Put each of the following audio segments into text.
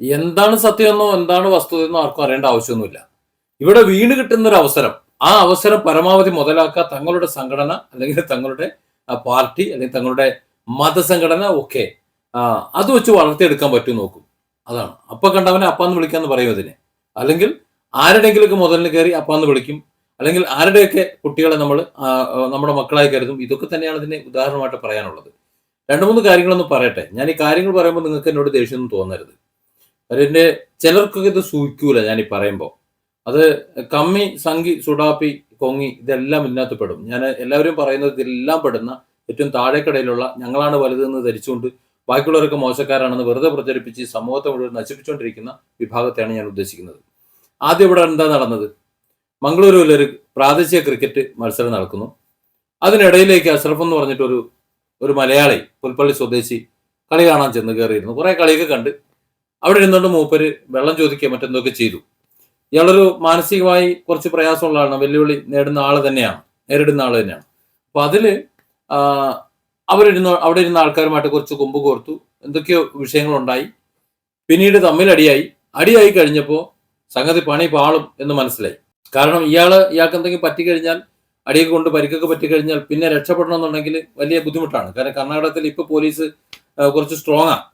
എന്താണ് സത്യമെന്നോ എന്താണ് വസ്തുതയെന്നോ ആർക്കും അറിയേണ്ട ആവശ്യമൊന്നുമില്ല. ഇവിടെ വീണ് കിട്ടുന്ന ഒരു അവസരം ആ അവസരം പരമാവധി മുതലാക്കുക തങ്ങളുടെ സംഘടന അല്ലെങ്കിൽ തങ്ങളുടെ പാർട്ടി അല്ലെങ്കിൽ തങ്ങളുടെ മതസംഘടന ഒക്കെ അത് വെച്ച് വളർത്തിയെടുക്കാൻ പറ്റും നോക്കും. അതാണ്. അപ്പൊ കണ്ടവനെ അപ്പാന്ന് വിളിക്കാന്ന് പറയും അതിനെ. അല്ലെങ്കിൽ ആരുടെങ്കിലൊക്കെ മുതലിന് കയറി അപ്പാന്ന് വിളിക്കും. അല്ലെങ്കിൽ ആരുടെയൊക്കെ കുട്ടികളെ നമ്മൾ നമ്മുടെ മക്കളായി കരുതും. ഇതൊക്കെ തന്നെയാണ് ഇതിനെ ഉദാഹരണമായിട്ട് പറയാനുള്ളത്. രണ്ട് മൂന്ന് കാര്യങ്ങളൊന്നും പറയട്ടെ. ഞാൻ ഈ കാര്യങ്ങൾ പറയുമ്പോൾ നിങ്ങൾക്ക് എന്നോട് ദേഷ്യമൊന്നും തോന്നരുത്. അതിന്റെ ചിലർക്കൊക്കെ ഇത് സൂക്കൂല ഞാൻ ഈ പറയുമ്പോൾ. അത് കമ്മി സംഗി സുഡാപ്പി കൊങ്ങി ഇതെല്ലാം ഇതിനകത്ത് പെടും ഞാൻ എല്ലാവരും പറയുന്നത് ഇതെല്ലാം പെടുന്ന ഏറ്റവും താഴെക്കടയിലുള്ള ഞങ്ങളാണ് വലുതെന്ന് ധരിച്ചുകൊണ്ട് ബാക്കിയുള്ളവരൊക്കെ മോശക്കാരാണെന്ന് വെറുതെ പ്രചരിപ്പിച്ച് സമൂഹത്തെ മുഴുവൻ നശിപ്പിച്ചുകൊണ്ടിരിക്കുന്ന വിഭാഗത്തെയാണ് ഞാൻ ഉദ്ദേശിക്കുന്നത്. ആദ്യം ഇവിടെ എന്താ നടന്നത്? മംഗളൂരുവിൽ ഒരു പ്രാദേശിക ക്രിക്കറ്റ് മത്സരം നടക്കുന്നു. അതിനിടയിലേക്ക് അഷ്റഫ് എന്ന് പറഞ്ഞിട്ടൊരു ഒരു മലയാളി പുൽപ്പള്ളി സ്വദേശി കളി കാണാൻ ചെന്ന് കയറിയിരുന്നു. കുറേ കളിയൊക്കെ കണ്ട് അവിടെ ഇരുന്നുകൊണ്ട് മൂപ്പര് വെള്ളം ചോദിക്കുക മറ്റെന്തൊക്കെ ചെയ്തു. ഇയാളൊരു മാനസികമായി കുറച്ച് പ്രയാസമുള്ള ആളാണ്. വെല്ലുവിളി നേടുന്ന ആൾ തന്നെയാണ്. നേരിടുന്ന ആൾ തന്നെയാണ്. അപ്പൊ അതിൽ അവരിരുന്ന അവിടെ ഇരുന്ന ആൾക്കാരുമായിട്ട് കുറച്ച് കൊമ്പ് കോർത്തു. എന്തൊക്കെയോ വിഷയങ്ങളുണ്ടായി. പിന്നീട് തമ്മിൽ അടിയായി. അടിയായി കഴിഞ്ഞപ്പോൾ സംഗതി പണി പാളും എന്ന് മനസ്സിലായി. കാരണം ഇയാൾ ഇയാൾക്ക് എന്തെങ്കിലും പറ്റിക്കഴിഞ്ഞാൽ അടിയൊക്കെ കൊണ്ട് പരിക്കൊക്കെ പറ്റിക്കഴിഞ്ഞാൽ പിന്നെ രക്ഷപ്പെടണമെന്നുണ്ടെങ്കിൽ വലിയ ബുദ്ധിമുട്ടാണ്. കാരണം കർണാടകത്തിൽ ഇപ്പൊ പോലീസ് കുറച്ച് സ്ട്രോങ് ആണ്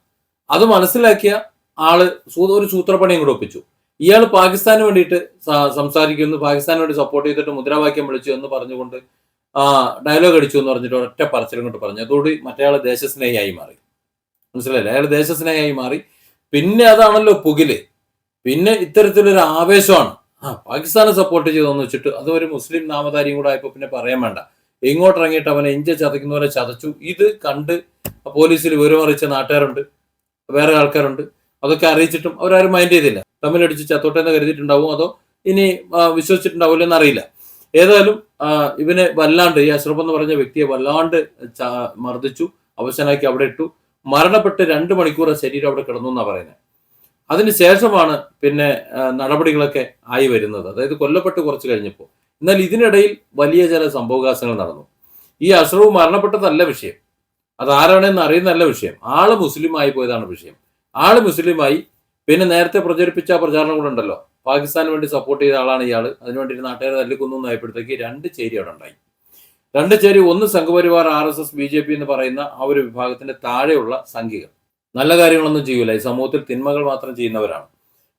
അത് മനസ്സിലാക്കിയ ആൾ ഒരു സൂത്രപ്പണിയും കൂടെ ഒപ്പിച്ചു. ഇയാൾ പാകിസ്ഥാന് വേണ്ടിയിട്ട് സംസാരിക്കുന്നു പാകിസ്ഥാന് വേണ്ടി സപ്പോർട്ട് ചെയ്തിട്ട് മുദ്രാവാക്യം വിളിച്ചു എന്ന് പറഞ്ഞുകൊണ്ട് ആ ഡയലോഗ് അടിച്ചു എന്ന് പറഞ്ഞിട്ട് ഒറ്റ പറച്ചിലും കൊണ്ട് പറഞ്ഞു. അതോടെ ആൾ ദേശസ്നേഹിയായി മാറി. മനസ്സിലായില്ലേ? അയാൾ ദേശസ്നേഹിയായി മാറി. പിന്നെ അതാണല്ലോ പുകിൽ. പിന്നെ ഇത്തരത്തിലൊരു ആവേശമാണ്. ആ പാകിസ്ഥാനെ സപ്പോർട്ട് ചെയ്തെന്ന് വെച്ചിട്ട് അത് ഒരു മുസ്ലിം നാമധാരിയും കൂടെ ആയപ്പോൾ പിന്നെ പറയാൻ വേണ്ട. ഇങ്ങോട്ടിറങ്ങിയിട്ട് അവനെ ഇഞ്ച പോലെ ചതച്ചു. ഇത് കണ്ട് പോലീസിൽ വിവരമറിച്ച നാട്ടുകാരുണ്ട്. വേറെ ആൾക്കാരുണ്ട്. അതൊക്കെ അറിയിച്ചിട്ടും അവരാരും മൈൻഡ് ചെയ്തില്ല. തമ്മിലടിച്ച് ചത്തോട്ടെ എന്ന് കരുതിയിട്ടുണ്ടാവും അതോ ഇനി വിശ്വസിച്ചിട്ടുണ്ടാവില്ല എന്നറിയില്ല. ഏതായാലും ഇവനെ വല്ലാണ്ട് ഈ അഷ്റഫ് എന്ന് പറഞ്ഞ വ്യക്തിയെ വല്ലാണ്ട് മർദ്ദിച്ചു അവശനാക്കി അവിടെ ഇട്ടു. മരണപ്പെട്ട് രണ്ട് മണിക്കൂർ ശരീരം അവിടെ കിടന്നു എന്നാ പറയുന്നത് അതിന് ശേഷമാണ് പിന്നെ നടപടികളൊക്കെ ആയി വരുന്നത്. അതായത് കൊല്ലപ്പെട്ട് കുറച്ച് കഴിഞ്ഞപ്പോൾ. എന്നാൽ ഇതിനിടയിൽ വലിയ ചില സംഭവകാശങ്ങൾ നടന്നു. ഈ അഷ്റഫ് മരണപ്പെട്ടതല്ല വിഷയം. അതാരാണെന്ന് അറിയുന്നതല്ല വിഷയം. ആൾ മുസ്ലിം ആയി പോയതാണ് വിഷയം. ആൾ മുസ്ലിമായി. പിന്നെ നേരത്തെ പ്രചരിപ്പിച്ച പ്രചാരണം കൂടെ ഉണ്ടല്ലോ. പാകിസ്ഥാന് വേണ്ടി സപ്പോർട്ട് ചെയ്ത ആളാണ് ഇയാൾ അതിനുവേണ്ടി നാട്ടുകാരെ തല്ലിക്കൊന്നു എന്നായപ്പോഴത്തേക്ക് രണ്ട് ചേരി അവിടെ ഉണ്ടായി. രണ്ട് ചേരി ഒന്ന് Sangh Parivar R S S B J P എന്ന് പറയുന്ന ആ ഒരു വിഭാഗത്തിന്റെ താഴെയുള്ള സംഖ്യകൾ നല്ല കാര്യങ്ങളൊന്നും ചെയ്യൂല. ഈ സമൂഹത്തിൽ തിന്മകൾ മാത്രം ചെയ്യുന്നവരാണ്.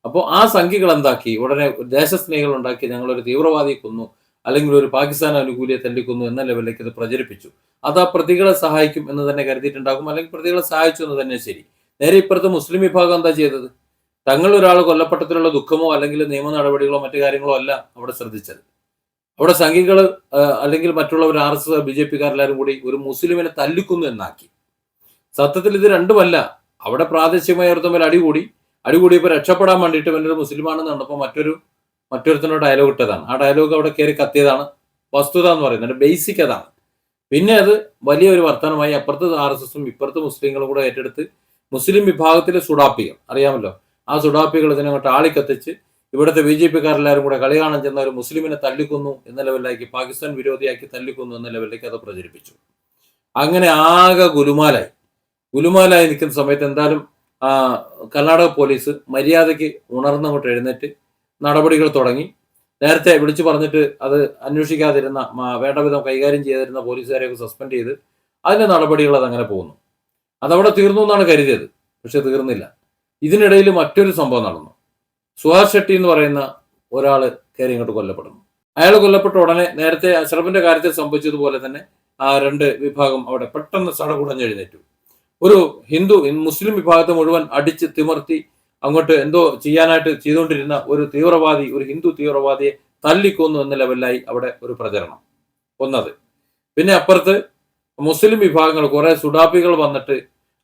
അപ്പോൾ ആ സംഖ്യകൾ എന്താക്കി? ഉടനെ ദേശസ്നേഹികൾ ഉണ്ടാക്കി ഞങ്ങളൊരു തീവ്രവാദി കൊന്നു അല്ലെങ്കിൽ ഒരു പാകിസ്ഥാൻ അനുകൂലിയെ തല്ലിക്കൊന്നു എന്ന ലെവലിലേക്ക് ഇത് പ്രചരിപ്പിച്ചു. അത് ആ പ്രതികളെ സഹായിക്കും എന്ന് തന്നെ കരുതിയിട്ടുണ്ടാകും അല്ലെങ്കിൽ പ്രതികളെ സഹായിച്ചു എന്ന് തന്നെ ശരി. നേരെ ഇപ്പുറത്ത് മുസ്ലിം വിഭാഗം എന്താ ചെയ്തത്? തങ്ങൾ ഒരാൾ കൊല്ലപ്പെട്ടതിലുള്ള ദുഃഖമോ അല്ലെങ്കിൽ നിയമ നടപടികളോ മറ്റു കാര്യങ്ങളോ അല്ല അവിടെ ശ്രദ്ധിച്ചത്. അവിടെ സംഘികൾ അല്ലെങ്കിൽ മറ്റുള്ളവർ R S S B J പിക്കാരെല്ലാവരും കൂടി ഒരു മുസ്ലിമിനെ തല്ലിക്കുന്നു എന്നാക്കി. സത്യത്തിൽ ഇത് രണ്ടുമല്ല. അവിടെ പ്രാദേശികമായി ഒരു തമ്മിൽ അടികൂടി. അടികൂടിയപ്പോൾ രക്ഷപ്പെടാൻ വേണ്ടിയിട്ട് ഇവനൊരു മുസ്ലിമാണെന്ന് കണ്ടപ്പോൾ മറ്റൊരു മറ്റൊരുത്തനോട് ഡയലോഗ് ഇട്ടതാണ്. ആ ഡയലോഗ് അവിടെ കയറി കത്തിയതാണ്. വസ്തുത എന്ന് പറയുന്നത്. ബേസിക് അതാണ്. പിന്നെ അത് വലിയൊരു വർത്തമാനമായി അപ്പുറത്ത് ആർ എസ് എസും ഇപ്പുറത്ത് മുസ്ലിങ്ങളും കൂടെ ഏറ്റെടുത്ത് മുസ്ലിം വിഭാഗത്തിലെ സുഡാപ്പികൾ. അറിയാമല്ലോ? ആ സുഡാപ്പികൾ ഇതിനങ്ങോട്ട് ആളിക്കത്തിച്ച് ഇവിടുത്തെ ബി ജെ പിക്കാരെല്ലാവരും കൂടെ കളി കാണാൻ ചെന്ന ഒരു മുസ്ലിമിനെ തല്ലിക്കുന്നു എന്ന ലെവലിലേക്ക് പാകിസ്ഥാൻ വിരോധിയാക്കി തല്ലിക്കുന്നു എന്ന ലെവലിലേക്ക് അത് പ്രചരിപ്പിച്ചു. അങ്ങനെ ആകെ ഗുലുമാലായി. ഗുലുമാലായി നിൽക്കുന്ന സമയത്ത് എന്തായാലും കർണാടക പോലീസ് മര്യാദയ്ക്ക് ഉണർന്നങ്ങോട്ട് എഴുന്നേറ്റ് നടപടികൾ തുടങ്ങി. നേരത്തെ വിളിച്ചു പറഞ്ഞിട്ട് അത് അന്വേഷിക്കാതിരുന്ന മ- വേണ്ട വിധം കൈകാര്യം ചെയ്തിരുന്ന പോലീസുകാരെയൊക്കെ സസ്പെൻഡ് ചെയ്ത് അതിന്റെ നടപടികൾ അതങ്ങനെ പോകുന്നു. അതവിടെ തീർന്നു എന്നാണ് കരുതിയത്. പക്ഷെ തീർന്നില്ല. ഇതിനിടയിൽ മറ്റൊരു സംഭവം നടന്നു. സുഹാസ് ഷെട്ടി എന്ന് പറയുന്ന ഒരാൾ കയറി ഇങ്ങോട്ട് കൊല്ലപ്പെടുന്നു. അയാൾ കൊല്ലപ്പെട്ട ഉടനെ നേരത്തെ അശ്രഫിന്റെ കാര്യത്തിൽ സംഭവിച്ചതുപോലെ തന്നെ ആ രണ്ട് വിഭാഗം അവിടെ പെട്ടെന്ന് സടകുടഞ്ഞെഴുന്നേറ്റു. ഒരു ഹിന്ദു മുസ്ലിം വിഭാഗത്തെ മുഴുവൻ അടിച്ച് തിമർത്തി അങ്ങോട്ട് എന്തോ ചെയ്യാനായിട്ട് ചെയ്തുകൊണ്ടിരുന്ന ഒരു തീവ്രവാദി ഒരു ഹിന്ദു തീവ്രവാദിയെ തല്ലിക്കൊന്നു എന്ന ലെവലിലായി അവിടെ ഒരു പ്രചരണം ഒന്നത് പിന്നെ അപ്പുറത്ത് മുസ്ലിം വിഭാഗങ്ങൾ കുറെ സുഡാപ്പികൾ വന്നിട്ട്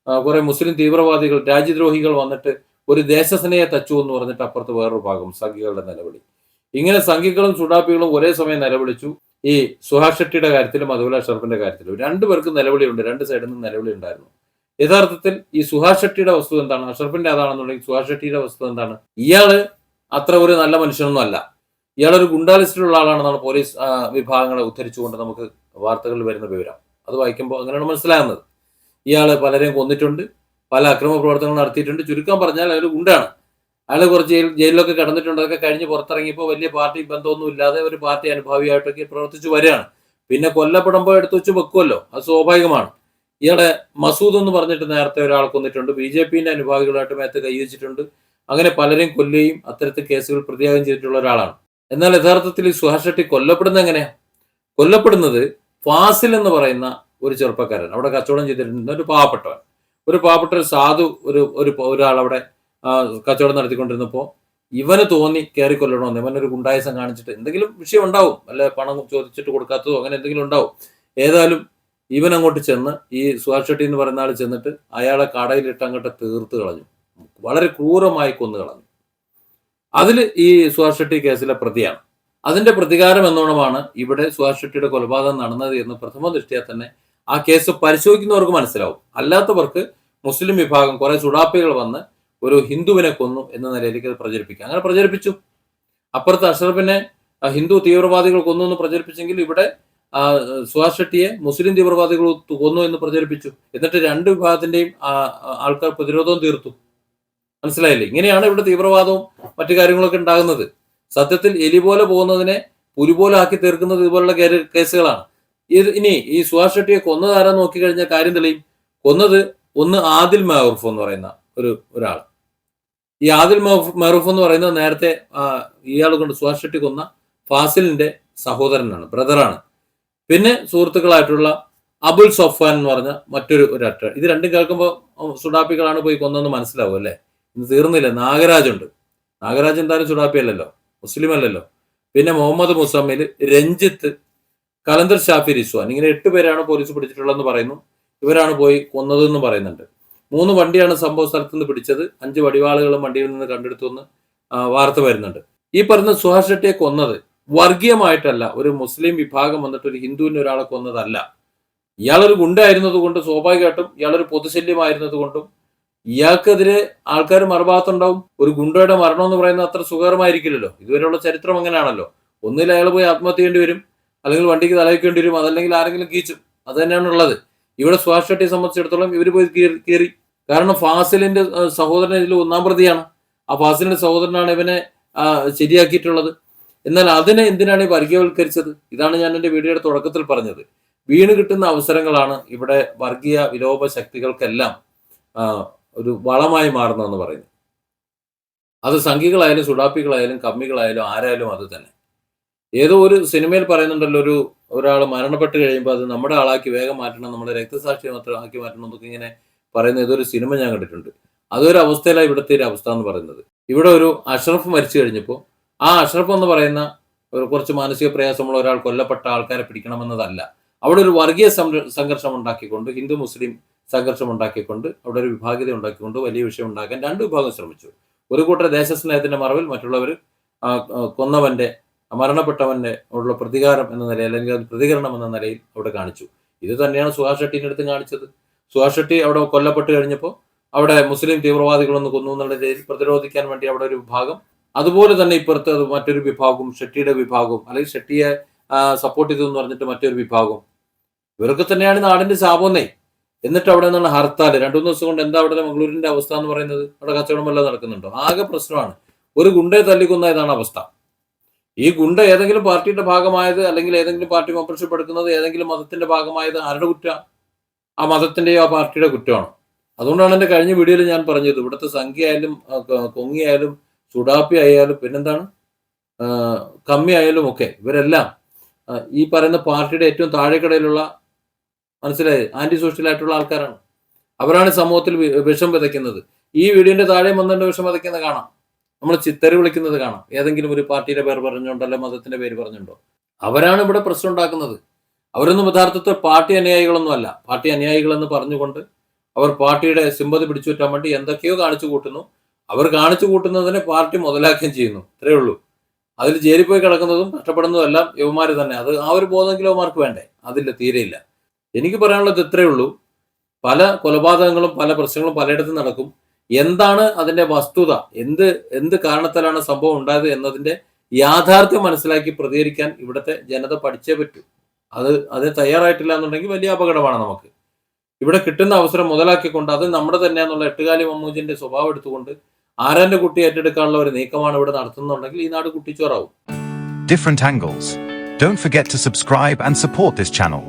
കുറെ മുസ്ലിം തീവ്രവാദികൾ രാജ്യദ്രോഹികൾ വന്നിട്ട് ഒരു ദേശസ്നേഹ തച്ചു എന്ന് പറഞ്ഞിട്ട് അപ്പുറത്ത് വേറൊരു ഭാഗം സംഘികളുടെ നിലവിളി. ഇങ്ങനെ സംഘികളും സുഡാപ്പികളും ഒരേ സമയം നിലവിളിച്ചു. ഈ സുഹാഷ് ഷെട്ടിയുടെ കാര്യത്തിലും അതുപോലെ അഷറഫിന്റെ കാര്യത്തിലും രണ്ടു പേർക്ക് നിലവിളിയുണ്ട് രണ്ട് സൈഡിൽ നിന്ന് നിലവിളി ഉണ്ടായിരുന്നു യഥാർത്ഥത്തിൽ ഈ സുഹാഷ് ഷെട്ടിയുടെ വസ്തു എന്താണ്? അഷറഫിന്റെ അതാണെന്നുണ്ടെങ്കിൽ സുഹാഷ് ഷെട്ടിയുടെ വസ്തു എന്താണ്? ഇയാൾ അത്ര ഒരു നല്ല മനുഷ്യനൊന്നും അല്ല. ഇയാളൊരു ഗുണ്ടാ ലിസ്റ്റിലുള്ള ആളാണെന്നാണ് പോലീസ് വിഭാഗങ്ങളെ ഉദ്ധരിച്ചുകൊണ്ട് നമുക്ക് വാർത്തകളിൽ വരുന്ന വിവരം. അത് വായിക്കുമ്പോൾ അങ്ങനെയാണ് മനസ്സിലാകുന്നത്. ഇയാൾ പലരെയും കൊന്നിട്ടുണ്ട് പല അക്രമ പ്രവർത്തനങ്ങൾ നടത്തിയിട്ടുണ്ട്. ചുരുക്കം പറഞ്ഞാൽ അയാൾ ഗുണ്ടാണ്. അയാൾ കുറച്ച് ജയിലിലൊക്കെ കിടന്നിട്ടുണ്ട് അതൊക്കെ കഴിഞ്ഞ് പുറത്തിറങ്ങിയപ്പോൾ വലിയ പാർട്ടി ബന്ധമൊന്നും ഇല്ലാതെ ഒരു പാർട്ടി അനുഭാവിയായിട്ടൊക്കെ പ്രവർത്തിച്ചു വരികയാണ്. പിന്നെ കൊല്ലപ്പെടുമ്പോൾ എടുത്തു വെച്ച് വെക്കുമല്ലോ അത് സ്വാഭാവികമാണ്. ഇയാളെ മസൂദ് എന്ന് പറഞ്ഞിട്ട് നേരത്തെ ഒരാൾ കൊന്നിട്ടുണ്ട് ബി ജെ പിന്റെ അനുഭാവികളായിട്ട് മേത്ത് കൈവച്ചിട്ടുണ്ട് അങ്ങനെ പലരെയും കൊല്ലുകയും അത്തരത്തിൽ കേസുകൾ പ്രതിയാഗം ചെയ്തിട്ടുള്ള ഒരാളാണ്. എന്നാൽ യഥാർത്ഥത്തിൽ ഈ സുഹാഷ് ഷെട്ടി കൊല്ലപ്പെടുന്നത് എങ്ങനെയാണ് കൊല്ലപ്പെടുന്നത് ഫാസിൽ എന്ന് പറയുന്ന ഒരു ചെറുപ്പക്കാരൻ. അവിടെ കച്ചവടം ചെയ്തിരുന്ന ഒരു പാവപ്പെട്ടവൻ. ഒരു പാവപ്പെട്ട ഒരു സാധു ഒരു ഒരു ഒരാൾ അവിടെ കച്ചവടം നടത്തിക്കൊണ്ടിരുന്നപ്പോൾ ഇവന് തോന്നി കയറി കൊല്ലണമെന്ന്. ഇവനൊരു ഗുണ്ടായസം കാണിച്ചിട്ട് എന്തെങ്കിലും വിഷയം ഉണ്ടാവും. അല്ലെ പണം ചോദിച്ചിട്ട് കൊടുക്കാത്തതോ അങ്ങനെ എന്തെങ്കിലും ഉണ്ടാവും. ഏതായാലും ഇവൻ അങ്ങോട്ട് ചെന്ന് ഈ സുഹാഷ് ഷെട്ടി എന്ന് പറയുന്ന ആൾ ചെന്നിട്ട് അയാളെ കടയിലിട്ട് അങ്ങോട്ട് തീർത്ത് കളഞ്ഞു. വളരെ ക്രൂരമായി കൊന്നു കളഞ്ഞു. അതിൽ ഈ സുഹാഷ് ഷെട്ടി കേസിലെ പ്രതിയാണ്. അതിന്റെ പ്രതികാരം എന്നോണമാണ് ഇവിടെ സുഹാഷ് ഷെട്ടിയുടെ കൊലപാതകം നടന്നത് എന്ന് പ്രഥമ ദൃഷ്ടിയാൽ തന്നെ ആ കേസ് പരിശോധിക്കുന്നവർക്ക് മനസ്സിലാവും. അല്ലാത്തവർക്ക് മുസ്ലിം വിഭാഗം കുറെ ചുടാപ്പികൾ വന്ന് ഒരു ഹിന്ദുവിനെ കൊന്നു എന്ന നിലയിലേക്ക് അത് പ്രചരിപ്പിക്കുക അങ്ങനെ പ്രചരിപ്പിച്ചു. അപ്പുറത്ത് അഷറഫിനെ ഹിന്ദു തീവ്രവാദികൾ കൊന്നു എന്ന് പ്രചരിപ്പിച്ചെങ്കിൽ ഇവിടെ സുഹാസ് ഷെട്ടിയെ മുസ്ലിം തീവ്രവാദികൾ കൊന്നു എന്ന് പ്രചരിപ്പിച്ചു. എന്നിട്ട് രണ്ട് വിഭാഗത്തിന്റെയും ആൾക്കാർ പ്രതിരോധവും തീർത്തു. മനസ്സിലായില്ലേ? ഇങ്ങനെയാണ് ഇവിടെ തീവ്രവാദവും മറ്റു കാര്യങ്ങളൊക്കെ ഉണ്ടാകുന്നത്. സത്യത്തിൽ എലി പോലെ പോകുന്നതിനെ പുലി പോലെ ആക്കി തീർക്കുന്നത് ഇതുപോലുള്ള കേസുകളാണ്. ഇത് ഇനി ഈ സുഭാഷ് ഷെട്ടിയെ കൊന്നതാരാ നോക്കിക്കഴിഞ്ഞാൽ കാര്യം തെളിയും. കൊന്നത് ഒന്ന് ആദിൽ മെഹറൂഫ് എന്ന് പറയുന്ന ഒരു ഒരാൾ. ഈ ആദിൽ മഹറൂഫ് എന്ന് പറയുന്നത് നേരത്തെ ഇയാൾ കൊണ്ട് സുഭാഷ് ഷെട്ടി കൊന്ന ഫാസിലിന്റെ സഹോദരനാണ് ബ്രദറാണ്. പിന്നെ സുഹൃത്തുക്കളായിട്ടുള്ള അബുൽ സൊഫാൻ എന്ന് പറഞ്ഞ മറ്റൊരു ഒരു ഇത് രണ്ടും കേൾക്കുമ്പോൾ സുഡാപ്പികളാണ് പോയി കൊന്നെന്ന് മനസ്സിലാവും അല്ലേ? ഇന്ന് തീർന്നില്ല. നാഗരാജ് ഉണ്ട്. നാഗരാജ് എന്തായാലും സുഡാപ്പി അല്ലല്ലോ മുസ്ലിം അല്ലല്ലോ പിന്നെ മുഹമ്മദ് മുസമ്മിൽ രഞ്ജിത്ത് കലന്തർ ഷാഫി റിസ്വാൻ. ഇങ്ങനെ എട്ട് പേരാണ് പോലീസ് പിടിച്ചിട്ടുള്ളതെന്ന് പറയുന്നു. ഇവരാണ് പോയി കൊന്നതെന്ന് പറയുന്നുണ്ട്. മൂന്ന് വണ്ടിയാണ് സംഭവ സ്ഥലത്ത് നിന്ന് പിടിച്ചത്. അഞ്ച് വടിവാളുകളും വണ്ടിയിൽ നിന്ന് കണ്ടെടുത്തു എന്ന് വാർത്ത വരുന്നുണ്ട്. ഈ പറഞ്ഞ സുഹാസ് ഷെട്ടിയെ കൊന്നത് വർഗീയമായിട്ടല്ല. ഒരു മുസ്ലിം വിഭാഗം വന്നിട്ട് ഒരു ഹിന്ദുവിനെ ഒരാളെ കൊന്നതല്ല. ഇയാളൊരു ഗുണ്ടായിരുന്നത് കൊണ്ട് സ്വാഭാവികമായിട്ടും ഇയാളൊരു പൊതുശല്യമായിരുന്നത് കൊണ്ടും ഇയാൾക്കെതിരെ ആൾക്കാർ മറുഭാഗത്തുണ്ടാവും ഒരു ഗുണ്ടയുടെ മരണം എന്ന് പറയുന്നത് അത്ര സുഖകരമായിരിക്കില്ലല്ലോ. ഇതുവരെയുള്ള ചരിത്രം അങ്ങനെയാണല്ലോ. ഒന്നിൽ അയാൾ പോയി ആത്മഹത്യ ചെയ്യേണ്ടി വരും. അല്ലെങ്കിൽ വണ്ടിക്ക് തലവെക്കേണ്ടി വരും അതല്ലെങ്കിൽ ആരെങ്കിലും കീച്ചും. അത് തന്നെയാണ് ഉള്ളത്. ഇവിടെ സുഭാഷ് ഷെട്ടിയെ സംബന്ധിച്ചിടത്തോളം ഇവർ പോയി കീറി കാരണം ഫാസിലിന്റെ സഹോദരൻ ഇതിൽ ഒന്നാം പ്രതിയാണ്. ആ ഫാസിലിന്റെ സഹോദരനാണ് ഇവനെ ശരിയാക്കിയിട്ടുള്ളത്. എന്നാൽ അതിനെ എന്തിനാണ് വർഗീയവൽക്കരിച്ചത്? ഇതാണ് ഞാൻ എന്റെ വീഡിയോയുടെ തുടക്കത്തിൽ പറഞ്ഞത്. വീണ് കിട്ടുന്ന അവസരങ്ങളാണ് ഇവിടെ വർഗീയ വിലോപ ശക്തികൾക്കെല്ലാം ഒരു വളമായി മാറുന്നതെന്ന് പറയുന്നത്. അത് സംഘികളായാലും സുഡാപ്പികളായാലും കമ്മികളായാലും ആരായാലും അത് തന്നെ. ഏതോ ഒരു സിനിമയിൽ പറയുന്നുണ്ടല്ലോ ഒരു ഒരാൾ മരണപ്പെട്ട് കഴിയുമ്പോൾ അത് നമ്മുടെ ആളാക്കി വേഗം മാറ്റണം നമ്മുടെ രക്തസാക്ഷി മാത്രം ആക്കി മാറ്റണം എന്നൊക്കെ ഇങ്ങനെ പറയുന്ന ഏതൊരു സിനിമ ഞാൻ കണ്ടിട്ടുണ്ട്. അതൊരു അവസ്ഥയിലാണ് ഇവിടുത്തെ ഒരു അവസ്ഥ എന്ന് പറയുന്നത്. ഇവിടെ ഒരു അഷ്റഫ് മരിച്ചു കഴിഞ്ഞപ്പോൾ ആ അഷ്റഫ് എന്ന് പറയുന്ന ഒരു കുറച്ച് മാനസിക പ്രയാസമുള്ള ഒരാൾ കൊല്ലപ്പെട്ട ആൾക്കാരെ പിടിക്കണമെന്നതല്ല. അവിടെ ഒരു വർഗീയ സംഘർഷം ഉണ്ടാക്കിക്കൊണ്ട് ഹിന്ദു മുസ്ലിം സംഘർഷം ഉണ്ടാക്കിക്കൊണ്ട് അവിടെ ഒരു വിഭാഗീയത ഉണ്ടാക്കിക്കൊണ്ട് വലിയ വിഷയം ഉണ്ടാക്കാൻ രണ്ട് വിഭാഗം ശ്രമിച്ചു. ഒരു കൂട്ടർ ദേശസ്നേഹത്തിന്റെ മറവിൽ മറ്റുള്ളവർ കൊന്നവന്റെ മരണപ്പെട്ടവന്റെ ഉള്ള പ്രതികാരം എന്ന നിലയിൽ അല്ലെങ്കിൽ അത് പ്രതികരണം എന്ന നിലയിൽ അവിടെ കാണിച്ചു. ഇത് തന്നെയാണ് സുഹാസ് ഷെട്ടിന്റെ അടുത്ത് കാണിച്ചത്. സുഹാസ് ഷെട്ടി അവിടെ കൊല്ലപ്പെട്ട് കഴിഞ്ഞപ്പോൾ അവിടെ മുസ്ലിം തീവ്രവാദികളൊന്ന് കൊന്നു എന്നുള്ള രീതിയിൽ പ്രതിരോധിക്കാൻ വേണ്ടി അവിടെ ഒരു വിഭാഗം. അതുപോലെ തന്നെ ഇപ്പുറത്ത് അത് മറ്റൊരു വിഭാഗവും ഷെട്ടിയുടെ വിഭാഗവും അല്ലെങ്കിൽ ഷെട്ടിയെ സപ്പോർട്ട് ചെയ്തു എന്ന് പറഞ്ഞിട്ട് മറ്റൊരു വിഭാഗവും. ഇവരൊക്കെ തന്നെയാണ് നാടിന്റെ ശാപമെന്നേ. എന്നിട്ട് അവിടെ നിന്നാണ് ഹർത്താൽ രണ്ടു ദിവസം കൊണ്ട് എന്താ അവിടെ മംഗളൂരിന്റെ അവസ്ഥ എന്ന് പറയുന്നത്? അവിടെ കച്ചവടം വല്ലതും നടക്കുന്നുണ്ടോ? ആകെ പ്രശ്നമാണ്. ഒരു ഗുണ്ടയെ തല്ലിക്കുന്ന ഇതാണ് അവസ്ഥ. ഈ ഗുണ്ട ഏതെങ്കിലും പാർട്ടിയുടെ ഭാഗമായത് അല്ലെങ്കിൽ ഏതെങ്കിലും പാർട്ടി മെമ്പർഷിപ്പ് എടുക്കുന്നത് ഏതെങ്കിലും മതത്തിന്റെ ഭാഗമായത് ആരുടെ കുറ്റ? ആ മതത്തിന്റെയോ ആ പാർട്ടിയുടെ കുറ്റമാണ്? അതുകൊണ്ടാണ് എന്റെ കഴിഞ്ഞ വീഡിയോയിൽ ഞാൻ പറഞ്ഞത്. ഇവിടുത്തെ സംഖ്യ ആയാലും ചുടാപ്പി ആയാലും പിന്നെന്താണ്? കമ്മി ആയാലും ഒക്കെ ഇവരെല്ലാം ഈ പറയുന്ന പാർട്ടിയുടെ ഏറ്റവും താഴെക്കടയിലുള്ള മനസ്സിലായി? ആന്റി സോഷ്യൽ ആയിട്ടുള്ള ആൾക്കാരാണ്. അവരാണ് സമൂഹത്തിൽ വിഷം വിതയ്ക്കുന്നത്. ഈ വീഡിയോന്റെ താഴെ വന്നിട്ട് വിഷം വിതയ്ക്കുന്നത് കാണാം. നമ്മൾ ചിത്തറി വിളിക്കുന്നത് കാണാം. ഏതെങ്കിലും ഒരു പാർട്ടിയുടെ പേര് പറഞ്ഞുകൊണ്ടോ അല്ലെ മതത്തിന്റെ പേര് പറഞ്ഞുകൊണ്ടോ. അവരാണ് ഇവിടെ പ്രശ്നം ഉണ്ടാക്കുന്നത്. അവരൊന്നും യഥാർത്ഥത്തിൽ പാർട്ടി അനുയായികളൊന്നും അല്ല. പാർട്ടി അനുയായികളെന്ന് പറഞ്ഞുകൊണ്ട് അവർ പാർട്ടിയുടെ സിമ്പതി പിടിച്ചു പറ്റാൻ വേണ്ടി എന്തൊക്കെയോ കാണിച്ചു കൂട്ടുന്നു. അവർ കാണിച്ചു കൂട്ടുന്നതിനെ പാർട്ടി മുതലാക്കുകയും ചെയ്യുന്നു. ഇത്രയേ ഉള്ളൂ. അതിൽ ജയിലിൽ പോയി കിടക്കുന്നതും കഷ്ടപ്പെടുന്നതും എല്ലാം യുവമാര് തന്നെ. അത് ആ ഒരു ബോധമെങ്കിലും യുവമാർക്ക് വേണ്ടേ? അതില്ല തീരെയില്ല. എനിക്ക് പറയാനുള്ളത് ഇത്രയേ ഉള്ളൂ. പല കൊലപാതകങ്ങളും പല പ്രശ്നങ്ങളും പലയിടത്തും നടക്കും. എന്താണ് അതിന്റെ വസ്തുത എന്ത് എന്ത് കാരണത്താലാണ് സംഭവം ഉണ്ടായത് എന്നതിന്റെ യാഥാർത്ഥ്യം മനസ്സിലാക്കി പ്രതികരിക്കാൻ ഇവിടുത്തെ ജനത പഠിച്ചേ പറ്റൂ അത് അത് തയ്യാറായിട്ടില്ല എന്നുണ്ടെങ്കിൽ വലിയ അപകടമാണ് നമുക്ക് ഇവിടെ കിട്ടുന്ന അവസരം മുതലാക്കിക്കൊണ്ട് അത് നമ്മുടെ തന്നെയാന്നുള്ള എട്ടുകാലി മമ്മൂജിന്റെ സ്വഭാവം എടുത്തുകൊണ്ട് ആരാന്റെ കുട്ടി ഏറ്റെടുക്കാനുള്ള ഒരു നീക്കമാണ് ഇവിടെ നടത്തുന്നുണ്ടെങ്കിൽ ഈ നാട് കുട്ടിച്ചോറാവും. Don't forget to subscribe and support this channel.